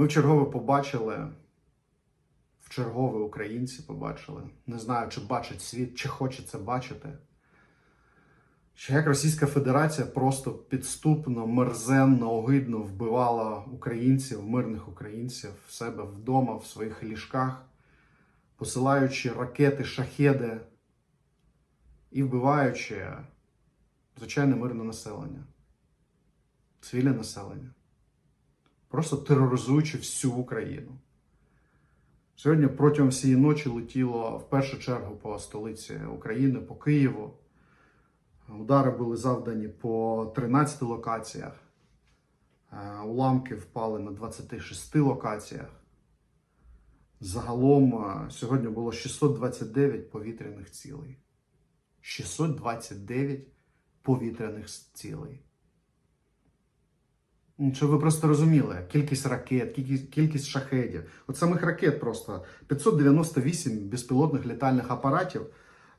Ми вчергове побачили, вчергове українці побачили. Не знаю, чи бачить світ, чи хоче це бачити. Що як Російська Федерація просто підступно, мерзенно, огидно вбивала українців, мирних українців в себе вдома, в своїх ліжках, посилаючи ракети, шахеди і вбиваючи звичайне мирне населення, цивільне населення просто тероризуючи всю Україну. Сьогодні протягом всієї ночі летіло в першу чергу по столиці України, по Києву. Удари були завдані по 13 локаціях. Е, Уламки впали на 26 локаціях. Загалом е, сьогодні було 629 повітряних цілей. 629 повітряних цілей. Щоб ви просто розуміли, кількість ракет, кількість, кількість шахедів. От самих ракет просто 598 безпілотних літальних апаратів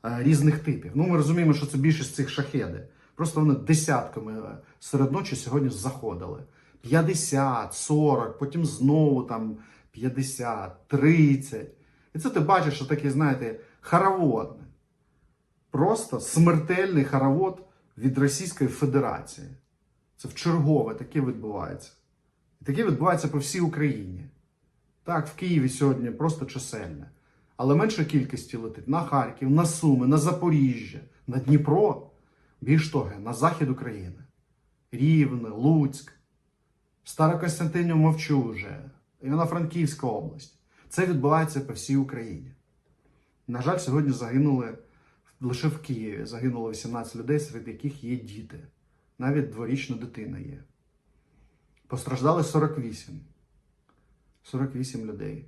е, різних типів. Ну, ми розуміємо, що це більшість цих шахеди. Просто вони десятками е, серед ночі сьогодні заходили. 50, 40, потім знову там 50, 30. І це ти бачиш, що такий, знаєте, хоровод. Просто смертельний хоровод від Російської Федерації. Це вчергове таке відбувається. І таке відбувається по всій Україні. Так, в Києві сьогодні просто чисельне. Але менше кількості летить на Харків, на Суми, на Запоріжжя, на Дніпро, більш того, на захід України. Рівне, Луцьк, Старокостянтинів мовчу вже, Івано-Франківська область. Це відбувається по всій Україні. На жаль, сьогодні загинули лише в Києві загинуло 18 людей, серед яких є діти. Навіть дворічна дитина є. Постраждали 48. 48 людей.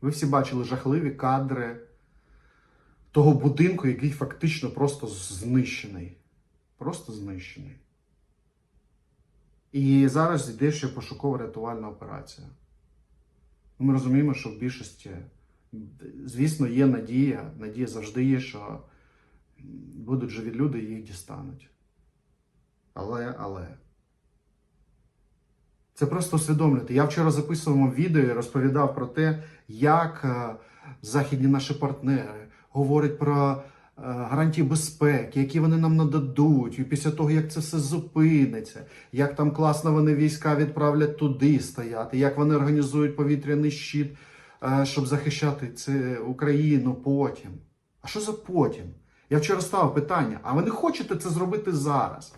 Ви всі бачили жахливі кадри того будинку, який фактично просто знищений. Просто знищений. І зараз йде ще пошукова рятувальна операція. Ми розуміємо, що в більшості, звісно, є надія. Надія завжди є, що будуть живі люди і їх дістануть. Але, але. Це просто усвідомлювати. Я вчора записував відео і розповідав про те, як е, західні наші партнери говорять про е, гарантії безпеки, які вони нам нададуть, і після того, як це все зупиниться, як там класно вони війська відправлять туди стояти, як вони організують повітряний щит, е, щоб захищати це Україну потім. А що за потім? Я вчора ставив питання: а ви не хочете це зробити зараз?